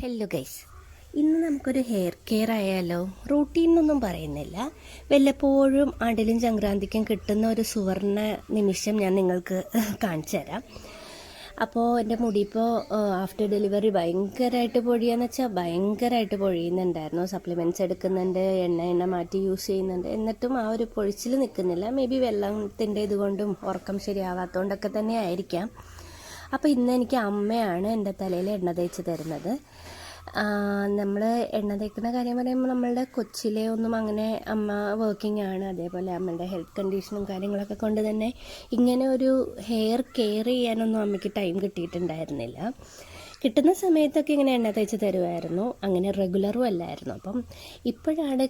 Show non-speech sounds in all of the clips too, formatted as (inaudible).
Hello guys ഇന്ന് നമുക്കൊരു hair care ആയാലോ? റൂട്ടീൻ എന്നൊന്നും പറയുന്നില്ല. വല്ലപ്പോഴും ആണ്ടിലും സംക്രാന്തിക്കും കിട്ടുന്ന ഒരു സുവർണ നിമിഷം ഞാൻ നിങ്ങൾക്ക് (laughs) കാണിച്ചു തരാം. അപ്പോൾ എന്റെ മുടി ഇപ്പോൾ ആഫ്റ്റർ ഡെലിവറി ഭയങ്കരമായിട്ട് പൊഴിയാന്ന് വെച്ചാൽ ഭയങ്കരമായിട്ട് പൊഴിയുന്നുണ്ടായിരുന്നു. സപ്ലിമെന്റ്സ് എടുക്കുന്നുണ്ട് എണ്ണ എണ്ണ മാറ്റി യൂസ് ചെയ്യുന്നുണ്ട്. എന്നിട്ടും ആ ഒരു പൊഴിച്ചിൽ നിൽക്കുന്നില്ല. മേ ബി വെള്ളത്തിന്റെ ഇതുകൊണ്ടും ഉറക്കം ശരിയാവാത്തതുകൊണ്ടൊക്കെ തന്നെ ആയിരിക്കാം. അപ്പോൾ ഇന്ന് എനിക്ക് അമ്മയാണ് എന്റെ തലയിൽ എണ്ണ തേച്ച് തരുന്നത്. നമ്മൾ എണ്ണ തേക്കുന്ന കാര്യം പറയുമ്പോൾ നമ്മളുടെ കൊച്ചിലെ ഒന്നും അങ്ങനെ അമ്മ വർക്കിംഗ് ആണ്. അതേപോലെ അമ്മയുടെ ഹെൽത്ത് കണ്ടീഷനും കാര്യങ്ങളൊക്കെ കൊണ്ട് തന്നെ ഇങ്ങനെ ഒരു ഹെയർ കെയർ ചെയ്യാനൊന്നും അമ്മയ്ക്ക് ടൈം കിട്ടിയിട്ടുണ്ടായിരുന്നില്ല. കിട്ടുന്ന സമയത്തൊക്കെ ഇങ്ങനെ എണ്ണ തേച്ച് തരുമായിരുന്നു അങ്ങനെ റെഗുലറും അല്ലായിരുന്നു. അപ്പം ഇപ്പോഴാണ്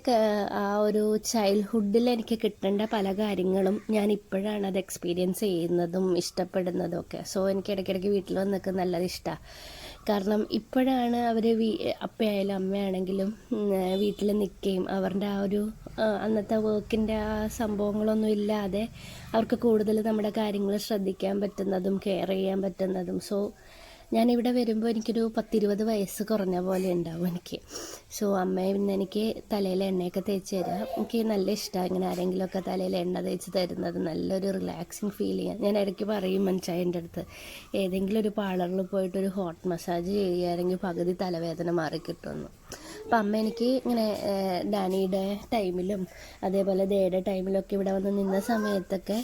ആ ഒരു ചൈൽഡ്ഹുഡിൽ എനിക്ക് കിട്ടേണ്ട പല കാര്യങ്ങളും ഞാൻ ഇപ്പോഴാണ് അത് എക്സ്പീരിയൻസ് ചെയ്യുന്നതും ഇഷ്ടപ്പെടുന്നതും ഒക്കെ. സോ എനിക്ക് ഇടയ്ക്കിടയ്ക്ക് വീട്ടിൽ വന്നൊക്കെ നല്ലത് ഇഷ്ടമാണ് കാരണം ഇപ്പോഴാണ് അവർ വീ അപ്പയായാലും അമ്മയാണെങ്കിലും വീട്ടിൽ നിൽക്കുകയും അവരുടെ ആ ഒരു അന്നത്തെ വർക്കിന്റെ ആ സംഭവങ്ങളൊന്നും ഇല്ലാതെ അവർക്ക് കൂടുതൽ നമ്മുടെ കാര്യങ്ങൾ ശ്രദ്ധിക്കാൻ പറ്റുന്നതും കെയർ ചെയ്യാൻ പറ്റുന്നതും. സോ ഞാനിവിടെ വരുമ്പോൾ എനിക്കൊരു പത്തിരുപത് വയസ്സ് കുറഞ്ഞ പോലെ ഉണ്ടാവും എനിക്ക്. സോ അമ്മ പിന്നെ എനിക്ക് തലയിൽ എണ്ണയൊക്കെ തേച്ച് തരാം. എനിക്ക് നല്ല ഇഷ്ടമാണ് ഇങ്ങനെ ആരെങ്കിലുമൊക്കെ തലയിൽ എണ്ണ തേച്ച് തരുന്നത്. നല്ലൊരു റിലാക്സിങ് ഫീൽ ചെയ്യാം ഞാൻ ഇടയ്ക്ക് പറയും മനസ്സായന്റെ അടുത്ത് ഏതെങ്കിലും ഒരു പാർലറിൽ പോയിട്ട് ഒരു ഹോട്ട് മസാജ് ചെയ്യുകയാണെങ്കിൽ പകുതി തലവേദന മാറിക്കിട്ടുമെന്ന് അപ്പം അമ്മ എനിക്ക് ഇങ്ങനെ ഡാനിയുടെ ടൈമിലും അതേപോലെ ദേയുടെ ടൈമിലൊക്കെ ഇവിടെ വന്ന് നിന്ന സമയത്തൊക്കെ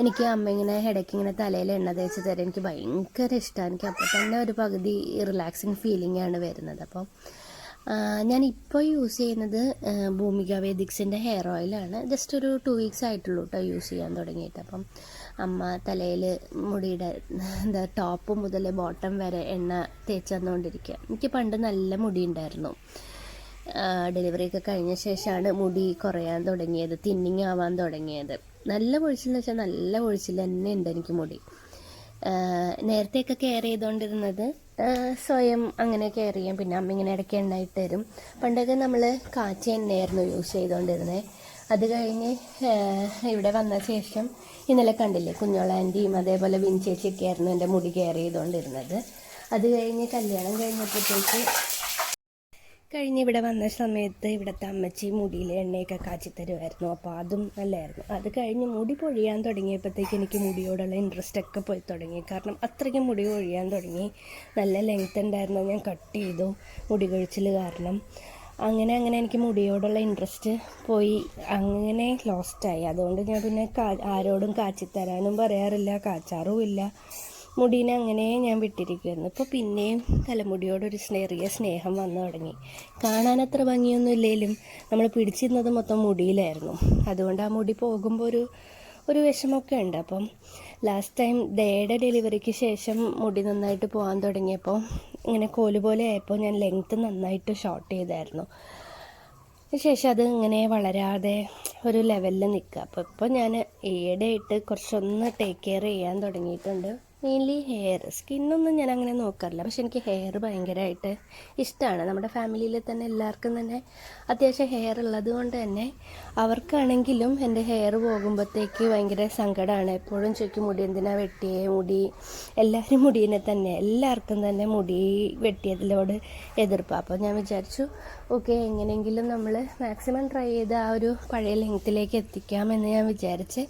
എനിക്ക് അമ്മ ഇങ്ങനെ ഇടയ്ക്ക് ഇങ്ങനെ തലയിൽ എണ്ണ തേച്ച് തരാൻ എനിക്ക് ഭയങ്കര ഇഷ്ടമാണ് എനിക്ക് അപ്പോൾ തന്നെ ഒരു പകുതി റിലാക്സിങ് ഫീലിംഗ് ആണ് വരുന്നത്. അപ്പോൾ ഞാൻ ഇപ്പോൾ യൂസ് ചെയ്യുന്നത് ഭൂമിക വേദിക്സിന്റെ ഹെയർ ഓയിലാണ് ജസ്റ്റ് ഒരു ടു വീക്സ് ആയിട്ടുള്ളൂ കേട്ടോ യൂസ് ചെയ്യാൻ തുടങ്ങിയിട്ട്. അപ്പം അമ്മ തലയിൽ മുടിയുടെ എന്താ ടോപ്പ് മുതൽ ബോട്ടം വരെ എണ്ണ തേച്ച് തന്നുകൊണ്ടിരിക്കുക എനിക്ക് പണ്ട് നല്ല മുടി ഉണ്ടായിരുന്നു. ഡെലിവറി ഒക്കെ കഴിഞ്ഞ ശേഷമാണ് മുടി കുറയാൻ തുടങ്ങിയത് തിന്നിങ് ആവാൻ തുടങ്ങിയത്. നല്ല പൊഴിച്ചിലെന്ന് വെച്ചാൽ നല്ല പൊഴിച്ചിൽ തന്നെ ഉണ്ട് എനിക്ക് മുടി. നേരത്തെയൊക്കെ കെയർ ചെയ്തുകൊണ്ടിരുന്നത് സ്വയം അങ്ങനെ കെയർ ചെയ്യാം. പിന്നെ അമ്മ ഇങ്ങനെ ഇടയ്ക്ക് എണ്ണയിട്ട് തരും. പണ്ടൊക്കെ നമ്മൾ കാച്ചി എണ്ണയായിരുന്നു യൂസ് ചെയ്തുകൊണ്ടിരുന്നത് അത് കഴിഞ്ഞ് ഇവിടെ വന്ന ശേഷം ഇന്നലെ കണ്ടില്ലേ കുഞ്ഞോള ആന്റിയും അതേപോലെ വിൻചേച്ചിയൊക്കെ ആയിരുന്നു എന്റെ മുടി കെയർ ചെയ്തുകൊണ്ടിരുന്നത് അത് കഴിഞ്ഞ് കല്യാണം കഴിഞ്ഞപ്പോഴത്തേക്ക് കഴിഞ്ഞ് ഇവിടെ വന്ന സമയത്ത് ഇവിടുത്തെ അമ്മച്ചി മുടിയിൽ എണ്ണയൊക്കെ കാച്ചി തരുമായിരുന്നു അപ്പോൾ അതും നല്ലതായിരുന്നു അത് കഴിഞ്ഞ് മുടി പൊഴിയാൻ തുടങ്ങിയപ്പോഴത്തേക്ക് എനിക്ക് മുടിയോടുള്ള ഇൻട്രസ്റ്റ് ഒക്കെ പോയി തുടങ്ങി. കാരണം അത്രയ്ക്കും മുടി പൊഴിയാൻ തുടങ്ങി. നല്ല ലെങ്ത് ഉണ്ടായിരുന്നു. ഞാൻ കട്ട് ചെയ്തു മുടി കൊഴിച്ചിൽ കാരണം. അങ്ങനെ അങ്ങനെ എനിക്ക് മുടിയോടുള്ള ഇൻട്രസ്റ്റ് പോയി. അങ്ങനെ ലോസ്റ്റായി അതുകൊണ്ട് ഞാൻ പിന്നെ ആരോടും കാച്ചിത്തരാനും പറയാറില്ല. കാച്ചാറും ഇല്ല. മുടീനെ അങ്ങനെ ഞാൻ വിട്ടിരിക്കുമായിരുന്നു ഇപ്പോൾ പിന്നെയും തലമുടിയോടൊരു ചെറിയ സ്നേഹം വന്നു തുടങ്ങി. കാണാൻ അത്ര ഭംഗിയൊന്നും ഇല്ലെങ്കിലും നമ്മൾ പിടിച്ചിരുന്നത് മൊത്തം മുടിയിലായിരുന്നു. അതുകൊണ്ട് ആ മുടി പോകുമ്പോൾ ഒരു ഒരു വിഷമമൊക്കെ ഉണ്ട്. അപ്പം ലാസ്റ്റ് ടൈം ഡേയുടെ ഡെലിവറിക്ക് ശേഷം മുടി നന്നായിട്ട് പോകാൻ തുടങ്ങിയപ്പോൾ ഇങ്ങനെ കോൽ പോലെ ആയപ്പോൾ ഞാൻ ലെങ്ത്ത് നന്നായിട്ട് ഷോർട്ട് ചെയ്തായിരുന്നു. ശേഷം അത് ഇങ്ങനെ വളരാതെ ഒരു ലെവലിൽ നിൽക്കുക അപ്പോൾ ഇപ്പോൾ ഞാൻ ഈയിടെയായിട്ട് കുറച്ചൊന്ന് ടേക്ക് കെയർ ചെയ്യാൻ തുടങ്ങിയിട്ടുണ്ട്. മെയിൻലി ഹെയർ സ്കിന്നൊന്നും ഞാൻ അങ്ങനെ നോക്കാറില്ല. പക്ഷെ എനിക്ക് ഹെയർ ഭയങ്കരമായിട്ട് ഇഷ്ടമാണ് നമ്മുടെ ഫാമിലിയിൽ തന്നെ എല്ലാവർക്കും തന്നെ അത്യാവശ്യം ഹെയർ ഉള്ളത് കൊണ്ട് തന്നെ അവർക്കാണെങ്കിലും എന്റെ ഹെയർ പോകുമ്പോഴത്തേക്ക് ഭയങ്കര സങ്കടമാണ് എപ്പോഴും ചോദിക്കും മുടി എന്തിനാ വെട്ടിയേ? മുടി എല്ലാവരും മുടീനെ തന്നെ എല്ലാവർക്കും തന്നെ മുടി വെട്ടിയതിലോട് എതിർപ്പാണ് അപ്പോൾ ഞാൻ വിചാരിച്ചു ഓക്കെ എങ്ങനെയെങ്കിലും നമ്മൾ മാക്സിമം ട്രൈ ചെയ്ത് ആ ഒരു പഴയ ലെങ്ത്തിലേക്ക് എത്തിക്കാമെന്ന് ഞാൻ വിചാരിച്ച്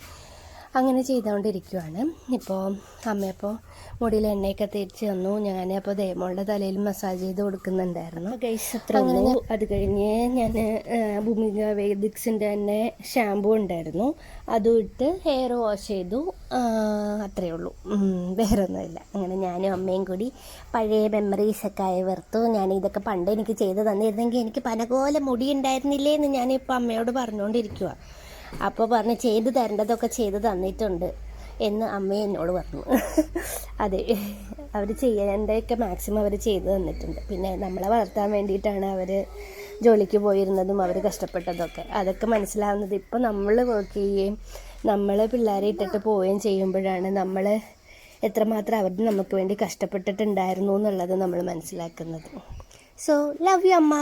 അങ്ങനെ ചെയ്തുകൊണ്ടിരിക്കുവാണ്. ഇപ്പോൾ അമ്മയപ്പോൾ മുടിയിൽ എണ്ണയൊക്കെ തേച്ച് തന്നു ഞാൻ അപ്പോൾ ദേമോളുടെ തലയിൽ മസാജ് ചെയ്ത് കൊടുക്കുന്നുണ്ടായിരുന്നു. ഉള്ളൂ. അത് കഴിഞ്ഞ് ഞാൻ ഭൂമിക വേദിക്സിന്റെ തന്നെ ഷാമ്പു ഉണ്ടായിരുന്നു. അതും ഇട്ട് ഹെയർ വാഷ് ചെയ്തു. അത്രയേ ഉള്ളൂ. വേറെ ഒന്നുമില്ല അങ്ങനെ ഞാനും അമ്മയും കൂടി പഴയ മെമ്മറീസൊക്കെ ആയി വെറുത്തു. ഞാൻ ഇതൊക്കെ പണ്ട് എനിക്ക് ചെയ്ത് തന്നിരുന്നെങ്കിൽ എനിക്ക് പല പോലെ മുടി ഉണ്ടായിരുന്നില്ലേ എന്ന് ഞാനിപ്പോൾ അമ്മയോട് പറഞ്ഞുകൊണ്ടിരിക്കുക അപ്പോൾ പറഞ്ഞ് ചെയ്ത് തരേണ്ടതൊക്കെ ചെയ്ത് തന്നിട്ടുണ്ട് എന്ന് അമ്മ എന്നോട് പറഞ്ഞു. അതെ അവർ ചെയ്യേണ്ടതൊക്കെ മാക്സിമം അവർ ചെയ്തു തന്നിട്ടുണ്ട്. പിന്നെ നമ്മളെ വളർത്താൻ വേണ്ടിയിട്ടാണ് അവർ ജോലിക്ക് പോയിരുന്നതും അവർ കഷ്ടപ്പെട്ടതൊക്കെ. അതൊക്കെ മനസ്സിലാവുന്നത് ഇപ്പോൾ നമ്മൾ വർക്ക് ചെയ്യുകയും നമ്മൾ പിള്ളേരെ ഇട്ടിട്ട് പോവുകയും ചെയ്യുമ്പോഴാണ് നമ്മൾ എത്രമാത്രം അവർ നമുക്ക് വേണ്ടി കഷ്ടപ്പെട്ടിട്ടുണ്ടായിരുന്നു എന്നുള്ളത് നമ്മൾ മനസ്സിലാക്കുന്നത്. സോ ലവ് യു അമ്മ.